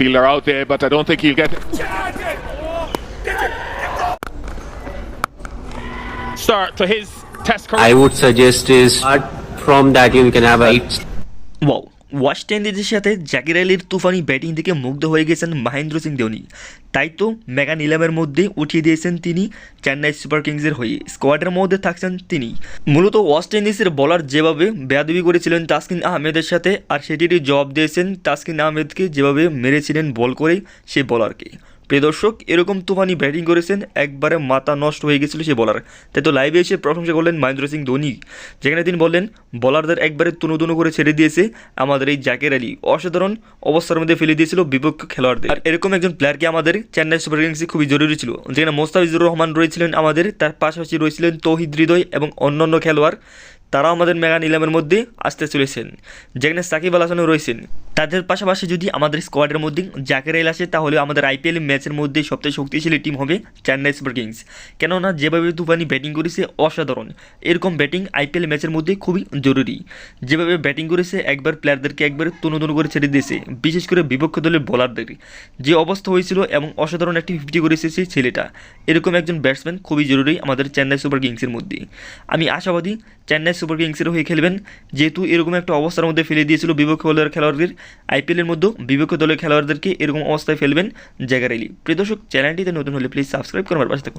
midfielder out there, but I don't think he'll get it. Start to his test. Career. I would suggest is uh, from that you can have a. well. West ইন্ডিজের সাথে জ্যাকির আলির তুফানি batting থেকে মুগ্ধ হয়ে গেছেন মহেন্দ্র সিং ধোনি। তাই তো mega নিলামের মধ্যে উঠিয়ে দিয়েছেন তিনি চেন্নাই সুপার কিংসের হয়ে। স্কোয়াডের মধ্যে থাকছেন তিনি। মূলত ওয়েস্ট ইন্ডিজের বলার যেভাবে বেয়াদবি করেছিলেন তাসকিন আহমেদের সাথে, আর সেটিরই জবাব দিয়েছেন তাসকিন আহমেদকে যেভাবে মেরেছিলেন বল করে সেই বলারকে। প্রিয় দর্শক, এরকম তুফানি ব্যাটিং করেছেন, একবারে মাথা নষ্ট হয়ে গেছিল সে বলার তাই তো লাইভে এসে প্রশংসা করলেন মহেন্দ্র সিং ধোনি, যেখানে তিনি বললেন বলারদের একবারে তুনো করে ছেড়ে দিয়েছে আমাদের এই জাকের আলী। অসাধারণ অবস্থার মধ্যে ফেলে দিয়েছিল বিপক্ষ খেলোয়াড়দের। আর এরকম একজন প্লেয়ারকে আমাদের চেন্নাই সুপার কিংসে খুবই জরুরি ছিল, যেখানে মোস্তাফিজুর রহমান রয়েছিলেন আমাদের, তার পাশাপাশি রয়েছিলেন তৌহিদ হৃদয় এবং অন্যান্য খেলোয়াড়। তারাও আমাদের মেগা নিলামের মধ্যে আসতে চলেছেন, যেখানে সাকিব আল হাসানও রয়েছেন। তাদের পাশাপাশি যদি আমাদের স্কোয়াডের মধ্যে জাকের এল আসে, তাহলে আমাদের আইপিএল ম্যাচের মধ্যে সবথেকে শক্তিশালী টিম হবে চেন্নাই সুপার কিংস কেননা, যেভাবে তুফানি ব্যাটিং করেছে, অসাধারণ। এরকম ব্যাটিং আইপিএল ম্যাচের মধ্যে খুবই জরুরি। যেভাবে ব্যাটিং করেছে, একবার প্লেয়ারদেরকে একবার তনু তনু করে ছেড়ে দিয়েছে, বিশেষ করে বিপক্ষ দলের বোলারদের যে অবস্থা হয়েছিল এবং অসাধারণ একটি ফিফটি করেছে সেই ছেলেটা, এরকম একজন ব্যাটসম্যান খুবই জরুরি আমাদের চেন্নাই সুপার কিংসের মধ্যে। আমি আশাবাদী চেন্নাই সুপার কিংসের হয়ে খেলবেন, যেহেতু এরকম একটা অবস্থার মধ্যে ফেলে দিয়েছিল বিপক্ষ দলের খেলোয়াড়দের। আইপিএলের মধ্যে বিপক্ষ দলের খেলোয়াড়দেরকে এরকম অবস্থায় ফেলবেন জায়গা রেলি। প্রিয় দর্শক, চ্যানেলটিতে নতুন হলে প্লিজ সাবস্ক্রাইব করবার পাশে থাকুন।